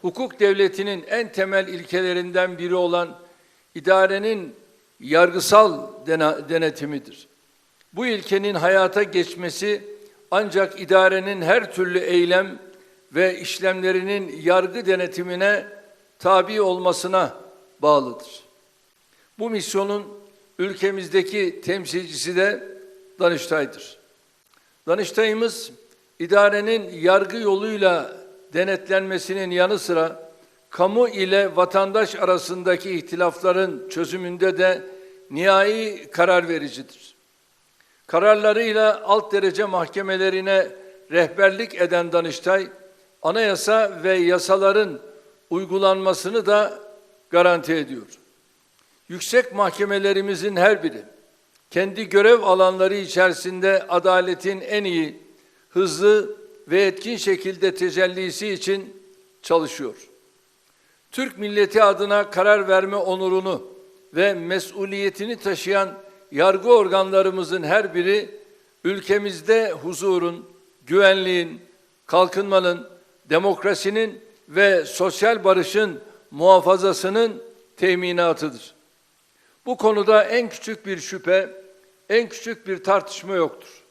hukuk devletinin en temel ilkelerinden biri olan idarenin yargısal denetimidir. Bu ilkenin hayata geçmesi ancak idarenin her türlü eylem ve işlemlerinin yargı denetimine tabi olmasına bağlıdır. Bu misyonun ülkemizdeki temsilcisi de Danıştay'dır. Danıştay'ımız idarenin yargı yoluyla denetlenmesinin yanı sıra kamu ile vatandaş arasındaki ihtilafların çözümünde de nihai karar vericidir. Kararlarıyla alt derece mahkemelerine rehberlik eden Danıştay, anayasa ve yasaların uygulanmasını da garanti ediyor. Yüksek mahkemelerimizin her biri kendi görev alanları içerisinde adaletin en iyi, hızlı ve etkin şekilde tecellisi için çalışıyor. Türk milleti adına karar verme onurunu ve mesuliyetini taşıyan yargı organlarımızın her biri ülkemizde huzurun, güvenliğin, kalkınmanın, demokrasinin ve sosyal barışın muhafazasının teminatıdır. Bu konuda en küçük bir şüphe, en küçük bir tartışma yoktur.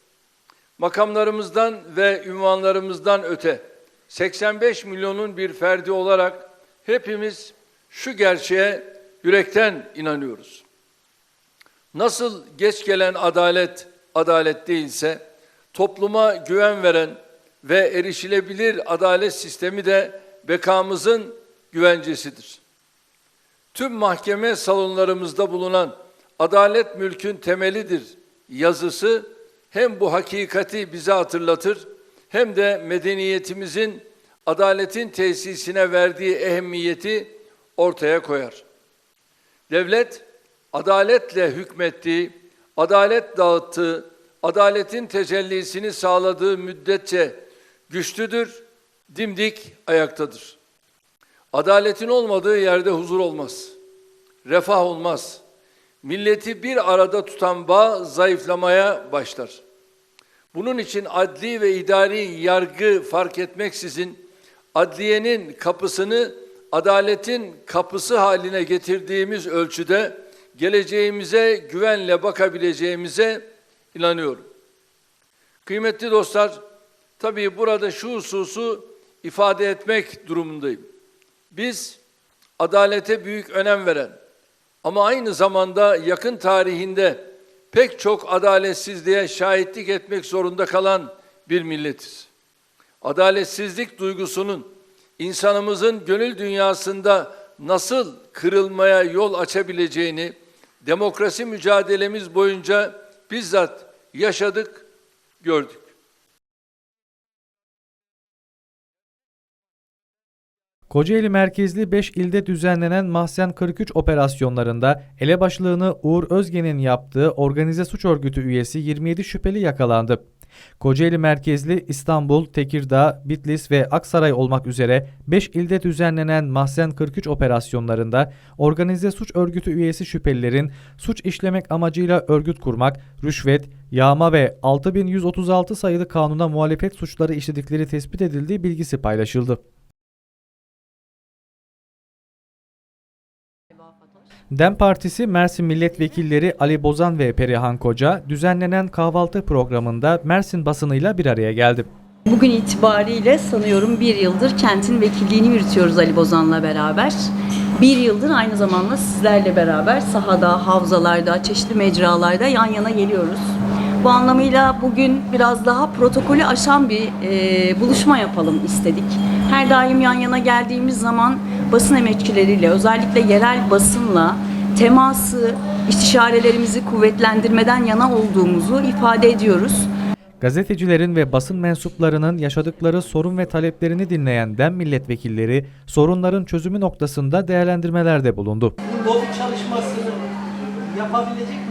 Makamlarımızdan ve ünvanlarımızdan öte 85 milyonun bir ferdi olarak hepimiz şu gerçeğe yürekten inanıyoruz. Nasıl geç gelen adalet adalet değilse topluma güven veren ve erişilebilir adalet sistemi de bekamızın güvencesidir. Tüm mahkeme salonlarımızda bulunan adalet mülkün temelidir yazısı hem bu hakikati bize hatırlatır hem de medeniyetimizin adaletin tesisine verdiği ehemmiyeti ortaya koyar. Devlet adaletle hükmettiği, adalet dağıttığı, adaletin tecellisini sağladığı müddetçe güçlüdür, dimdik ayaktadır. Adaletin olmadığı yerde huzur olmaz. Refah olmaz. Milleti bir arada tutan bağ zayıflamaya başlar. Bunun için adli ve idari yargı fark etmeksizin adliyenin kapısını adaletin kapısı haline getirdiğimiz ölçüde geleceğimize güvenle bakabileceğimize inanıyorum. Kıymetli dostlar, tabii burada şu hususu ifade etmek durumundayım. Biz adalete büyük önem veren ama aynı zamanda yakın tarihinde pek çok adaletsizliğe şahitlik etmek zorunda kalan bir milletiz. Adaletsizlik duygusunun insanımızın gönül dünyasında nasıl kırılmaya yol açabileceğini demokrasi mücadelemiz boyunca bizzat yaşadık, gördük. Kocaeli merkezli 5 ilde düzenlenen Mahzen 43 operasyonlarında elebaşlığını Uğur Özgen'in yaptığı organize suç örgütü üyesi 27 şüpheli yakalandı. Kocaeli merkezli İstanbul, Tekirdağ, Bitlis ve Aksaray olmak üzere 5 ilde düzenlenen Mahzen 43 operasyonlarında organize suç örgütü üyesi şüphelilerin suç işlemek amacıyla örgüt kurmak, rüşvet, yağma ve 6136 sayılı kanuna muhalefet suçları işledikleri tespit edildiği bilgisi paylaşıldı. DEM Partisi Mersin Milletvekilleri Ali Bozan ve Perihan Koca düzenlenen kahvaltı programında Mersin basınıyla bir araya geldi. Bugün itibariyle sanıyorum bir yıldır kentin vekilliğini yürütüyoruz Ali Bozan'la beraber. Bir yıldır aynı zamanda sizlerle beraber sahada, havzalarda, çeşitli mecralarda yan yana geliyoruz. Bu anlamıyla bugün biraz daha protokolü aşan bir e, buluşma yapalım istedik. Her daim yan yana geldiğimiz zaman basın emekçileriyle, özellikle yerel basınla teması, istişarelerimizi kuvvetlendirmeden yana olduğumuzu ifade ediyoruz. Gazetecilerin ve basın mensuplarının yaşadıkları sorun ve taleplerini dinleyen DEM milletvekilleri sorunların çözümü noktasında değerlendirmelerde bulundu. Bu çalışmasını yapabilecek?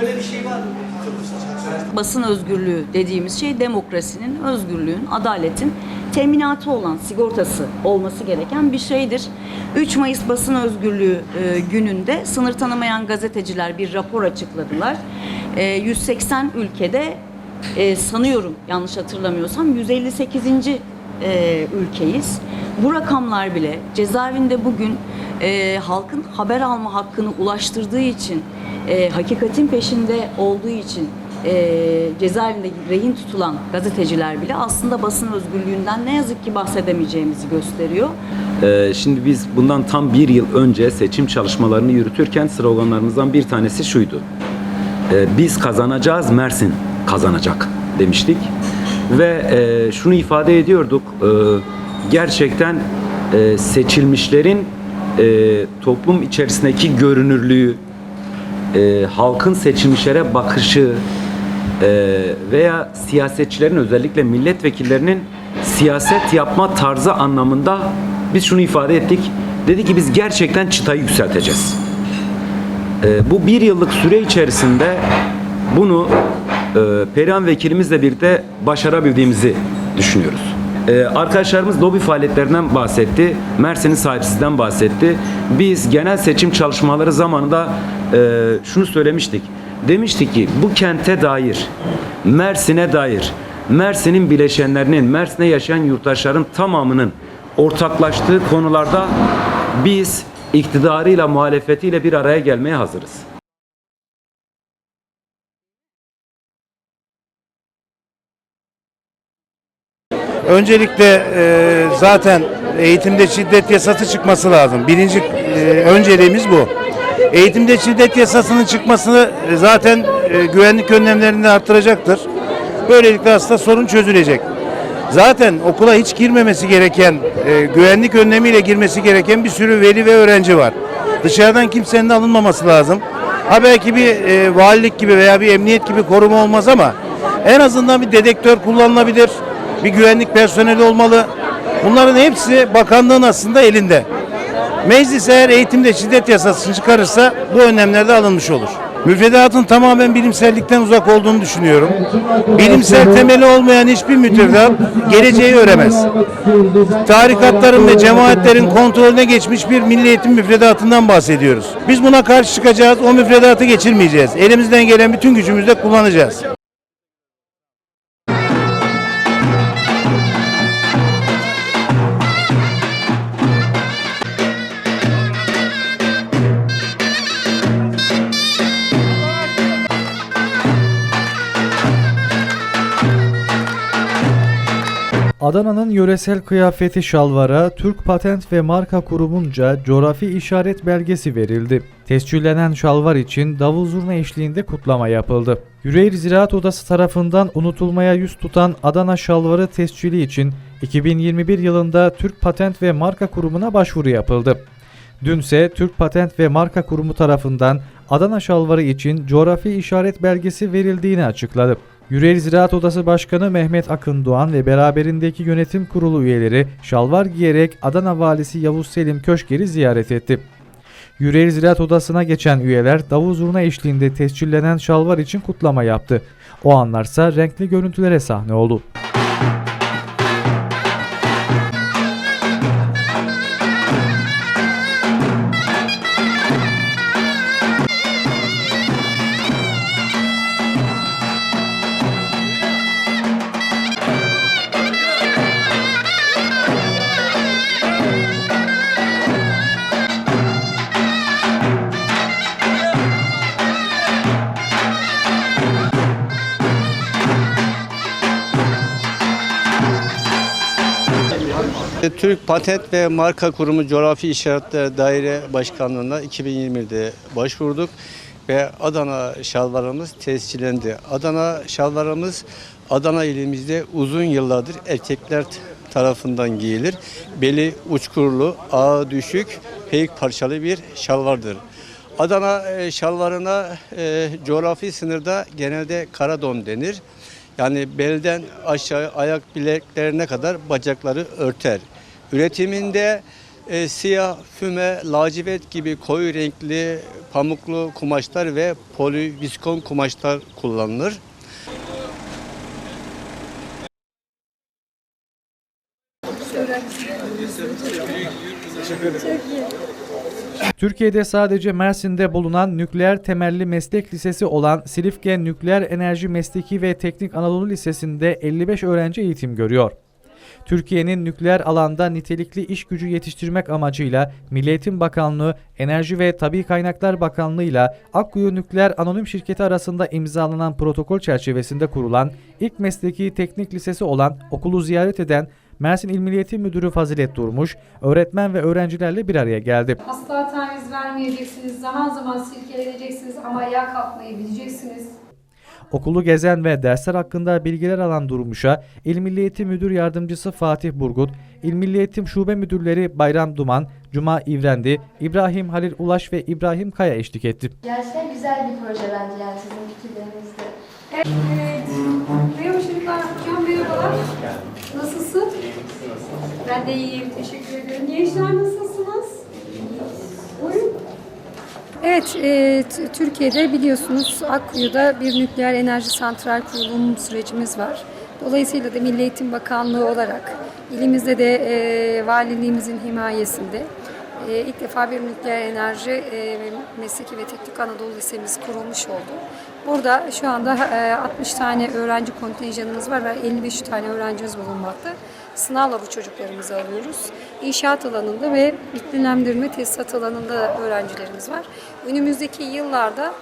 Böyle bir şey var mı? Basın özgürlüğü dediğimiz şey demokrasinin, özgürlüğün, adaletin teminatı olan, sigortası olması gereken bir şeydir. 3 Mayıs Basın Özgürlüğü e, gününde sınır tanımayan gazeteciler bir rapor açıkladılar. E, 180 ülkede e, sanıyorum yanlış hatırlamıyorsam 158. e, ülkeyiz. Bu rakamlar bile cezaevinde bugün e, halkın haber alma hakkını ulaştırdığı için, e, hakikatin peşinde olduğu için e, cezaevinde rehin tutulan gazeteciler bile aslında basın özgürlüğünden ne yazık ki bahsedemeyeceğimizi gösteriyor. Ee, Şimdi biz bundan tam bir yıl önce seçim çalışmalarını yürütürken sloganlarımızdan bir tanesi şuydu. Ee, Biz kazanacağız, Mersin kazanacak demiştik. Ve e, şunu ifade ediyorduk. e, Gerçekten e, seçilmişlerin e, toplum içerisindeki görünürlüğü, e, halkın seçilmişlere bakışı e, veya siyasetçilerin özellikle milletvekillerinin siyaset yapma tarzı anlamında biz şunu ifade ettik. Dedi ki biz gerçekten çıtayı yükselteceğiz. E, bu bir yıllık süre içerisinde bunu e, Perihan vekilimizle birlikte başarabildiğimizi düşünüyoruz. E, arkadaşlarımız lobi faaliyetlerinden bahsetti. Mersin'in sahipsizden bahsetti. Biz genel seçim çalışmaları zamanında e, şunu söylemiştik. Demiştik ki bu kente dair, Mersin'e dair, Mersin'in bileşenlerinin, Mersin'de yaşayan yurttaşların tamamının ortaklaştığı konularda biz iktidarıyla muhalefetiyle bir araya gelmeye hazırız. Öncelikle e, zaten eğitimde şiddet yasası çıkması lazım. Birinci e, önceliğimiz bu. Eğitimde şiddet yasasının çıkmasını e, zaten e, güvenlik önlemlerini arttıracaktır. Böylelikle aslında sorun çözülecek. Zaten okula hiç girmemesi gereken, e, güvenlik önlemiyle girmesi gereken bir sürü veli ve öğrenci var. Dışarıdan kimsenin alınmaması lazım. Ha belki bir e, valilik gibi veya bir emniyet gibi koruma olmaz ama en azından bir dedektör kullanılabilir. Bir güvenlik personeli olmalı. Bunların hepsi bakanlığın aslında elinde. Meclis eğer eğitimde şiddet yasasını çıkarırsa bu önlemler de alınmış olur. Müfredatın tamamen bilimsellikten uzak olduğunu düşünüyorum. Bilimsel temeli olmayan hiçbir müfredat geleceği öremez. Tarikatların ve cemaatlerin kontrolüne geçmiş bir milli eğitim müfredatından bahsediyoruz. Biz buna karşı çıkacağız, o müfredatı geçirmeyeceğiz. Elimizden gelen bütün gücümüzle kullanacağız. Adana'nın yöresel kıyafeti şalvara Türk Patent ve Marka Kurumu'nca coğrafi işaret belgesi verildi. Tescillenen şalvar için davul zurna eşliğinde kutlama yapıldı. Yüreğir Ziraat Odası tarafından unutulmaya yüz tutan Adana şalvarı tescili için 2021 yılında Türk Patent ve Marka Kurumu'na başvuru yapıldı. Dünse Türk Patent ve Marka Kurumu tarafından Adana şalvarı için coğrafi işaret belgesi verildiğini açıkladı. Yüreğir Ziraat Odası Başkanı Mehmet Akın Doğan ve beraberindeki yönetim kurulu üyeleri şalvar giyerek Adana Valisi Yavuz Selim Köşker'i ziyaret etti. Yüreğir Ziraat Odası'na geçen üyeler davul zurna eşliğinde tescillenen şalvar için kutlama yaptı. O anlarsa renkli görüntülere sahne oldu. Patent ve Marka Kurumu Coğrafi İşaretler Daire Başkanlığı'na 2020'de başvurduk ve Adana şalvarımız tescillendi. Adana şalvarımız Adana ilimizde uzun yıllardır erkekler tarafından giyilir. Beli uçkurulu, ağı düşük, peyk parçalı bir şalvardır. Adana e, şalvarına e, coğrafi sınırda genelde karadon denir. Yani belden aşağı ayak bileklerine kadar bacakları örter. Üretiminde e, siyah, füme, lacivert gibi koyu renkli pamuklu kumaşlar ve poliviskon kumaşlar kullanılır. Türkiye'de sadece Mersin'de bulunan nükleer temelli meslek lisesi olan Silifke Nükleer Enerji Mesleki ve Teknik Anadolu Lisesi'nde 55 öğrenci eğitim görüyor. Türkiye'nin nükleer alanda nitelikli iş gücü yetiştirmek amacıyla Milli Bakanlığı, Enerji ve Tabi Kaynaklar Bakanlığı ile Akkuyu Nükleer Anonim Şirketi arasında imzalanan protokol çerçevesinde kurulan ilk mesleki teknik lisesi olan okulu ziyaret eden Mersin İl Milli Eğitim Müdürü Fazilet Durmuş, öğretmen ve öğrencilerle bir araya geldi. Asla taviz vermeyeceksiniz. Zaman zaman silkeleneceksiniz ama ayağa kalkmayı bileceksiniz. Okulu gezen ve dersler hakkında bilgiler alan Durmuş'a İl Milli Eğitim Müdür Yardımcısı Fatih Burgut, İl Milli Eğitim Şube Müdürleri Bayram Duman, Cuma İvrendi, İbrahim Halil Ulaş ve İbrahim Kaya eşlik etti. Gerçekten güzel bir proje bence yani sizin fikirlerinizde. Evet. Merhaba çocuklar. Hocam merhabalar. Nasılsın? Ben de iyiyim. Teşekkür ederim. Gençler nasılsınız? Buyurun. Evet, e, Türkiye'de biliyorsunuz Akkuyu'da bir nükleer enerji santral kurulum sürecimiz var. Dolayısıyla da Milli Eğitim Bakanlığı olarak ilimizde de e, valiliğimizin himayesinde e, ilk defa bir nükleer enerji e, mesleki ve teknik Anadolu Lisemiz kurulmuş oldu. Burada şu anda e, 60 tane öğrenci kontenjanımız var ve 55 tane öğrencimiz bulunmakta. Sınavla bu çocuklarımızı alıyoruz. İnşaat alanında ve iklimlendirme tesisat alanında da öğrencilerimiz var. Önümüzdeki yıllarda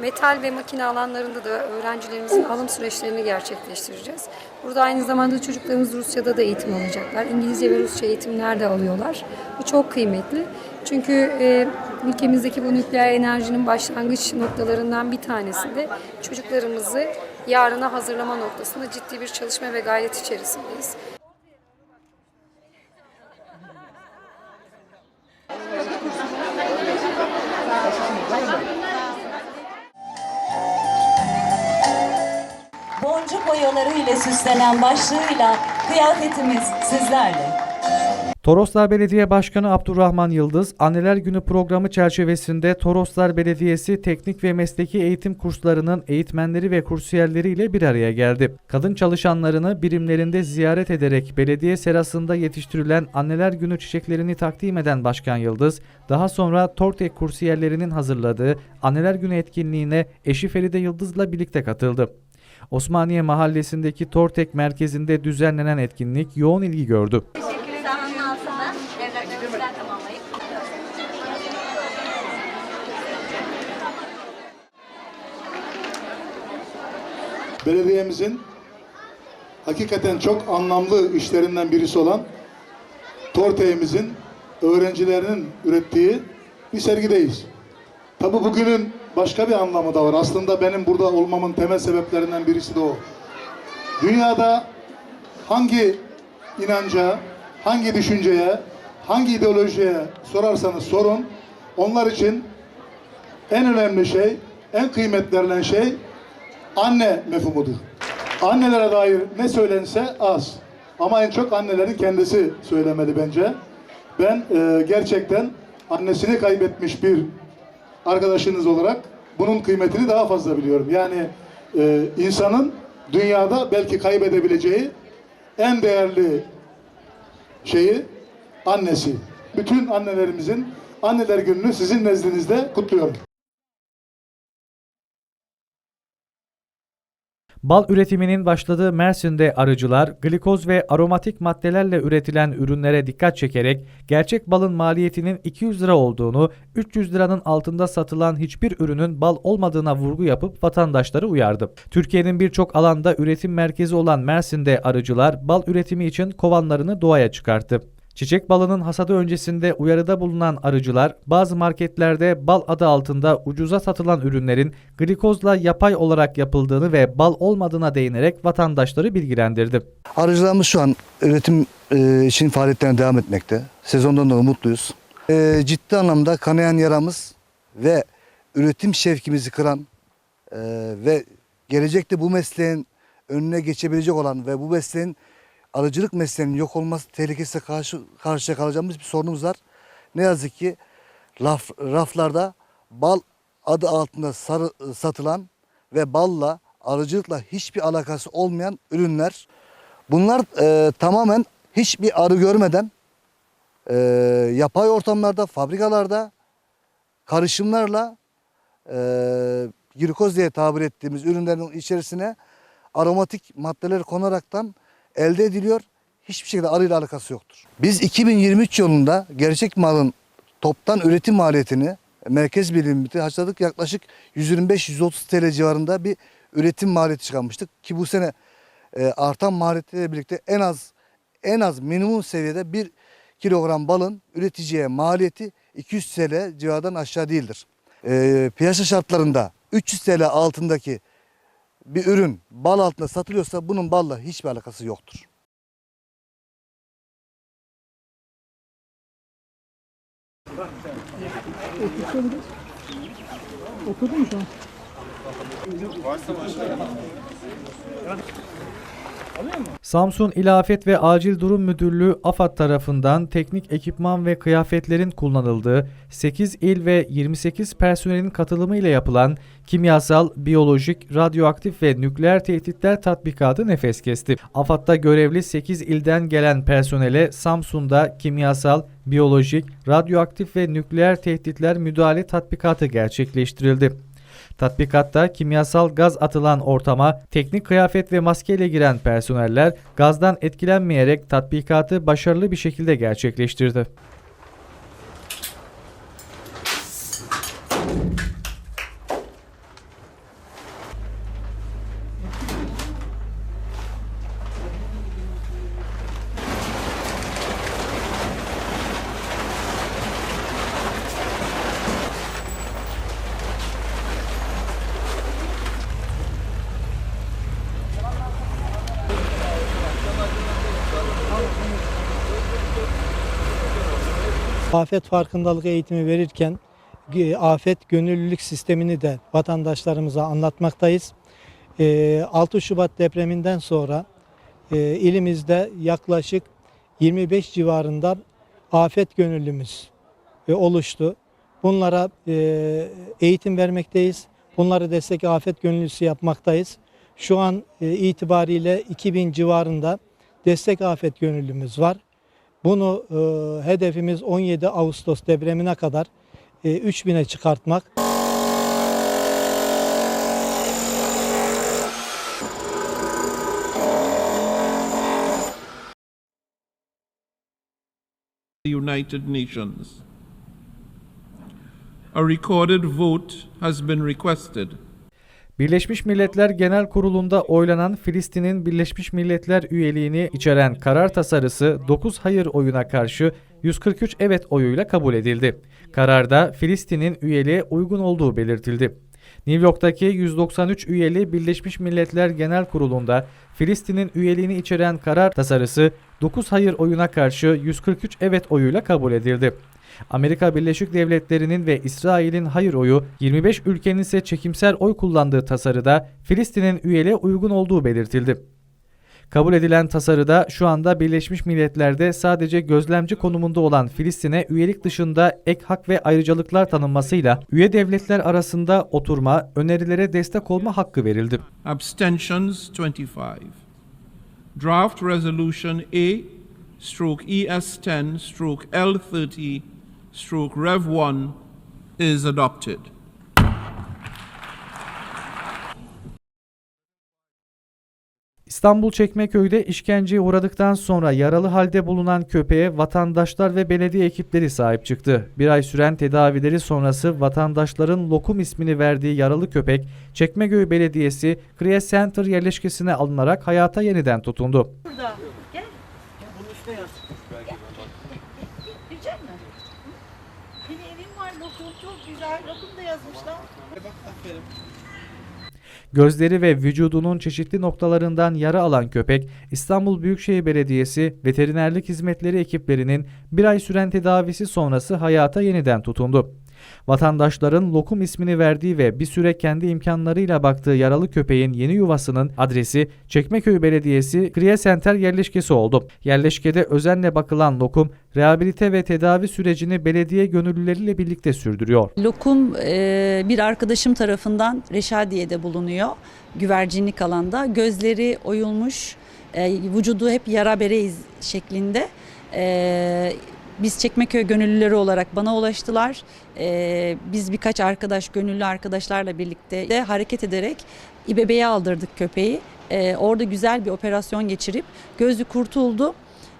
metal ve makine alanlarında da öğrencilerimizin alım süreçlerini gerçekleştireceğiz. Burada aynı zamanda çocuklarımız Rusya'da da eğitim alacaklar. İngilizce ve Rusça eğitimler de alıyorlar. Bu çok kıymetli. Çünkü e, ülkemizdeki bu nükleer enerjinin başlangıç noktalarından bir tanesinde çocuklarımızı yarına hazırlama noktasında ciddi bir çalışma ve gayret içerisindeyiz. Boyaları ile süslenen başlığıyla kıyafetimiz sizlerle. Toroslar Belediye Başkanı Abdurrahman Yıldız, Anneler Günü programı çerçevesinde Toroslar Belediyesi teknik ve mesleki eğitim kurslarının eğitmenleri ve kursiyerleri ile bir araya geldi. Kadın çalışanlarını birimlerinde ziyaret ederek belediye serasında yetiştirilen Anneler Günü çiçeklerini takdim eden Başkan Yıldız, daha sonra Tortek kursiyerlerinin hazırladığı Anneler Günü etkinliğine eşi Feride Yıldız'la birlikte katıldı. Osmaniye Mahallesi'ndeki Tortek merkezinde düzenlenen etkinlik yoğun ilgi gördü. belediyemizin hakikaten çok anlamlı işlerinden birisi olan Torte'imizin öğrencilerinin ürettiği bir sergideyiz. Tabi bugünün başka bir anlamı da var. Aslında benim burada olmamın temel sebeplerinden birisi de o. Dünyada hangi inanca, hangi düşünceye, hangi ideolojiye sorarsanız sorun, onlar için en önemli şey, en kıymetlerinden şey anne mefhumudur. Annelere dair ne söylense az. Ama en çok annelerin kendisi söylemeli bence. Ben e, gerçekten annesini kaybetmiş bir arkadaşınız olarak bunun kıymetini daha fazla biliyorum. Yani e, insanın dünyada belki kaybedebileceği en değerli şeyi annesi. Bütün annelerimizin anneler gününü sizin nezdinizde kutluyorum. Bal üretiminin başladığı Mersin'de arıcılar glikoz ve aromatik maddelerle üretilen ürünlere dikkat çekerek gerçek balın maliyetinin 200 lira olduğunu, 300 liranın altında satılan hiçbir ürünün bal olmadığına vurgu yapıp vatandaşları uyardı. Türkiye'nin birçok alanda üretim merkezi olan Mersin'de arıcılar bal üretimi için kovanlarını doğaya çıkarttı. Çiçek balının hasadı öncesinde uyarıda bulunan arıcılar bazı marketlerde bal adı altında ucuza satılan ürünlerin glikozla yapay olarak yapıldığını ve bal olmadığına değinerek vatandaşları bilgilendirdi. Arıcılarımız şu an üretim e, için faaliyetlerine devam etmekte. Sezondan dolayı mutluyuz. E, ciddi anlamda kanayan yaramız ve üretim şevkimizi kıran e, ve gelecekte bu mesleğin önüne geçebilecek olan ve bu mesleğin arıcılık mesleğinin yok olması tehlikesiyle karşı karşıya kalacağımız bir sorunumuz var. Ne yazık ki raf, raflarda bal adı altında sarı, satılan ve balla arıcılıkla hiçbir alakası olmayan ürünler. Bunlar e, tamamen hiçbir arı görmeden e, yapay ortamlarda, fabrikalarda karışımlarla e, glikoz diye tabir ettiğimiz ürünlerin içerisine aromatik maddeler konaraktan elde ediliyor. hiçbir şekilde arıyla alakası yoktur. Biz 2023 yılında gerçek malın toptan üretim maliyetini merkez biriminde harcadık. Yaklaşık 125-130 TL civarında bir üretim maliyeti çıkarmıştık. Ki bu sene e, artan maliyetlerle birlikte en az en az minimum seviyede bir kilogram balın üreticiye maliyeti 200 TL civarından aşağı değildir. E, piyasa şartlarında 300 TL altındaki bir ürün bal altında satılıyorsa bunun balla hiçbir alakası yoktur. Samsun İl Afet ve Acil Durum Müdürlüğü AFAD tarafından teknik ekipman ve kıyafetlerin kullanıldığı 8 il ve 28 personelin katılımı ile yapılan kimyasal, biyolojik, radyoaktif ve nükleer tehditler tatbikatı nefes kesti. AFAD'da görevli 8 ilden gelen personele Samsun'da kimyasal, biyolojik, radyoaktif ve nükleer tehditler müdahale tatbikatı gerçekleştirildi. Tatbikatta kimyasal gaz atılan ortama teknik kıyafet ve maskeyle giren personeller gazdan etkilenmeyerek tatbikatı başarılı bir şekilde gerçekleştirdi. Afet farkındalık eğitimi verirken e, afet gönüllülük sistemini de vatandaşlarımıza anlatmaktayız. E, 6 Şubat depreminden sonra e, ilimizde yaklaşık 25 civarında afet gönüllümüz e, oluştu. Bunlara e, eğitim vermekteyiz. Bunları destek afet gönüllüsü yapmaktayız. Şu an e, itibariyle 2000 civarında destek afet gönüllümüz var. Bunu e, hedefimiz 17 Ağustos depremine kadar e, 3000'e çıkartmak. the United Nations. A recorded vote has been requested. Birleşmiş Milletler Genel Kurulu'nda oylanan Filistin'in Birleşmiş Milletler üyeliğini içeren karar tasarısı 9 hayır oyuna karşı 143 evet oyuyla kabul edildi. Kararda Filistin'in üyeliğe uygun olduğu belirtildi. New York'taki 193 üyeli Birleşmiş Milletler Genel Kurulu'nda Filistin'in üyeliğini içeren karar tasarısı 9 hayır oyuna karşı 143 evet oyuyla kabul edildi. Amerika Birleşik Devletleri'nin ve İsrail'in hayır oyu, 25 ülkenin ise çekimser oy kullandığı tasarıda Filistin'in üyeliğe uygun olduğu belirtildi. Kabul edilen tasarıda şu anda Birleşmiş Milletler'de sadece gözlemci konumunda olan Filistin'e üyelik dışında ek hak ve ayrıcalıklar tanınmasıyla üye devletler arasında oturma, önerilere destek olma hakkı verildi. Abstentions 25. Draft Resolution A stroke ES10 stroke L30 stroke Rev 1 is adopted. İstanbul Çekmeköy'de işkenceye uğradıktan sonra yaralı halde bulunan köpeğe vatandaşlar ve belediye ekipleri sahip çıktı. Bir ay süren tedavileri sonrası vatandaşların Lokum ismini verdiği yaralı köpek Çekmeköy Belediyesi Kriye Center yerleşkesine alınarak hayata yeniden tutundu. Benim evim var lokum çok güzel. Lokum da yazmışlar. Gözleri ve vücudunun çeşitli noktalarından yara alan köpek, İstanbul Büyükşehir Belediyesi Veterinerlik Hizmetleri ekiplerinin bir ay süren tedavisi sonrası hayata yeniden tutundu. Vatandaşların Lokum ismini verdiği ve bir süre kendi imkanlarıyla baktığı yaralı köpeğin yeni yuvasının adresi Çekmeköy Belediyesi Kriye Center yerleşkesi oldu. Yerleşkede özenle bakılan Lokum, rehabilite ve tedavi sürecini belediye gönüllüleriyle birlikte sürdürüyor. Lokum e, bir arkadaşım tarafından Reşadiye'de bulunuyor. Güvercinlik alanda. Gözleri oyulmuş, e, vücudu hep yara bere iz şeklinde. E, biz Çekmeköy gönüllüleri olarak bana ulaştılar. E, biz birkaç arkadaş, gönüllü arkadaşlarla birlikte de hareket ederek İBB'ye aldırdık köpeği. E, orada güzel bir operasyon geçirip gözü kurtuldu.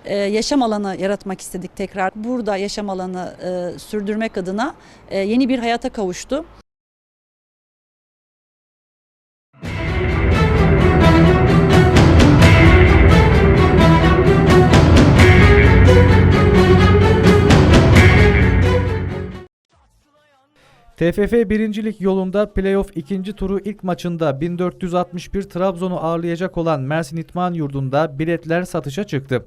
e, yaşam alanı yaratmak istedik tekrar. Burada yaşam alanı e, sürdürmek adına e, yeni bir hayata kavuştu. TFF 1. Lig yolunda playoff ikinci turu ilk maçında 1461 Trabzon'u ağırlayacak olan Mersin İtman Yurdu'nda biletler satışa çıktı.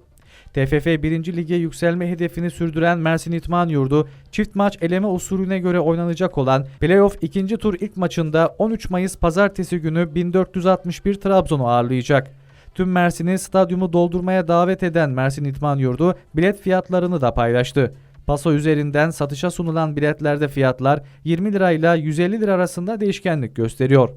TFF 1. Lig'e yükselme hedefini sürdüren Mersin İtman Yurdu, çift maç eleme usulüne göre oynanacak olan playoff ikinci tur ilk maçında 13 Mayıs pazartesi günü 1461 Trabzon'u ağırlayacak. Tüm Mersin'i stadyumu doldurmaya davet eden Mersin İtman Yurdu bilet fiyatlarını da paylaştı. Paso üzerinden satışa sunulan biletlerde fiyatlar 20 lirayla 150 lira arasında değişkenlik gösteriyor.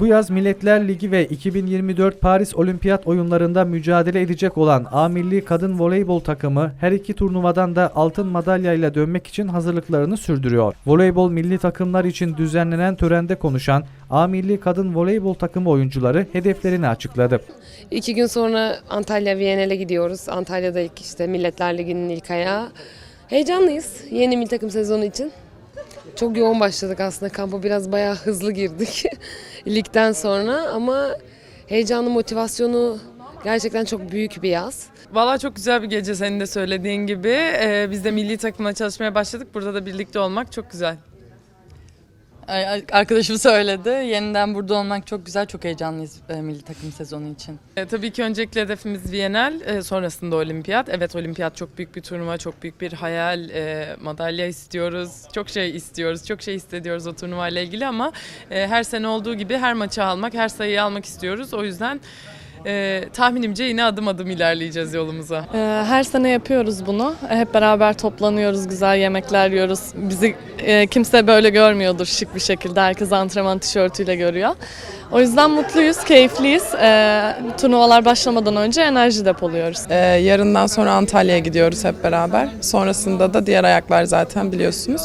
Bu yaz Milletler Ligi ve 2024 Paris Olimpiyat oyunlarında mücadele edecek olan A Milli Kadın Voleybol takımı her iki turnuvadan da altın madalyayla dönmek için hazırlıklarını sürdürüyor. Voleybol milli takımlar için düzenlenen törende konuşan A Milli Kadın Voleybol takımı oyuncuları hedeflerini açıkladı. İki gün sonra Antalya Viyana'ya gidiyoruz. Antalya'da ilk işte Milletler Ligi'nin ilk ayağı. Heyecanlıyız yeni milli takım sezonu için. Çok yoğun başladık aslında. Kampa biraz bayağı hızlı girdik ligden sonra ama heyecanlı motivasyonu gerçekten çok büyük bir yaz. Valla çok güzel bir gece senin de söylediğin gibi. Ee, biz de milli takımla çalışmaya başladık. Burada da birlikte olmak çok güzel. Arkadaşım söyledi. Yeniden burada olmak çok güzel. Çok heyecanlıyız e, milli takım sezonu için. Ee, tabii ki öncelikle hedefimiz Viyanel, e, sonrasında olimpiyat. Evet olimpiyat çok büyük bir turnuva, çok büyük bir hayal. E, madalya istiyoruz, çok şey istiyoruz, çok şey hissediyoruz o turnuva ile ilgili ama e, her sene olduğu gibi her maçı almak, her sayıyı almak istiyoruz. O yüzden e, tahminimce yine adım adım ilerleyeceğiz yolumuza. Ee, Her sene yapıyoruz bunu. Hep beraber toplanıyoruz, güzel yemekler yiyoruz. Bizi e, kimse böyle görmüyordur şık bir şekilde. Herkes antrenman tişörtüyle görüyor. O yüzden mutluyuz, keyifliyiz. Ee, turnuvalar başlamadan önce enerji depoluyoruz. Ee, yarından sonra Antalya'ya gidiyoruz hep beraber. Sonrasında da diğer ayaklar zaten biliyorsunuz.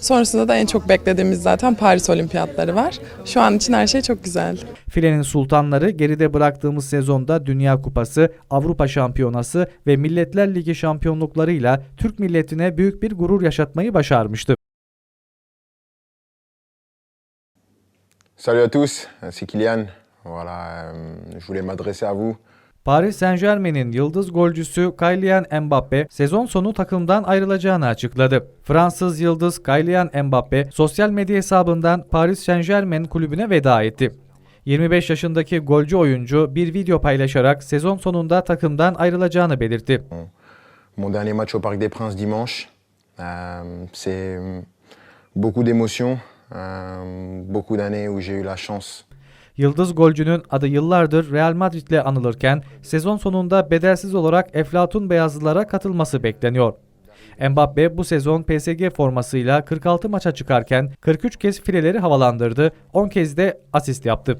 Sonrasında da en çok beklediğimiz zaten Paris Olimpiyatları var. Şu an için her şey çok güzel. Filenin sultanları geride bıraktığımız sezonda Dünya Kupası, Avrupa Şampiyonası ve Milletler Ligi şampiyonluklarıyla Türk milletine büyük bir gurur yaşatmayı başarmıştı. Salut à tous, c'est Kylian. Voilà, euh, je voulais m'adresser à vous. Paris Saint-Germain'in yıldız golcüsü Kylian Mbappe sezon sonu takımdan ayrılacağını açıkladı. Fransız yıldız Kylian Mbappe sosyal medya hesabından Paris Saint-Germain kulübüne veda etti. 25 yaşındaki golcü oyuncu bir video paylaşarak sezon sonunda takımdan ayrılacağını belirtti. Mon dernier match au Parc des Princes dimanche. Euh, c'est beaucoup d'émotions, beaucoup d'années où j'ai eu la chance Yıldız golcünün adı yıllardır Real Madrid'le anılırken sezon sonunda bedelsiz olarak Eflatun Beyazlılara katılması bekleniyor. Mbappe bu sezon PSG formasıyla 46 maça çıkarken 43 kez fileleri havalandırdı, 10 kez de asist yaptı.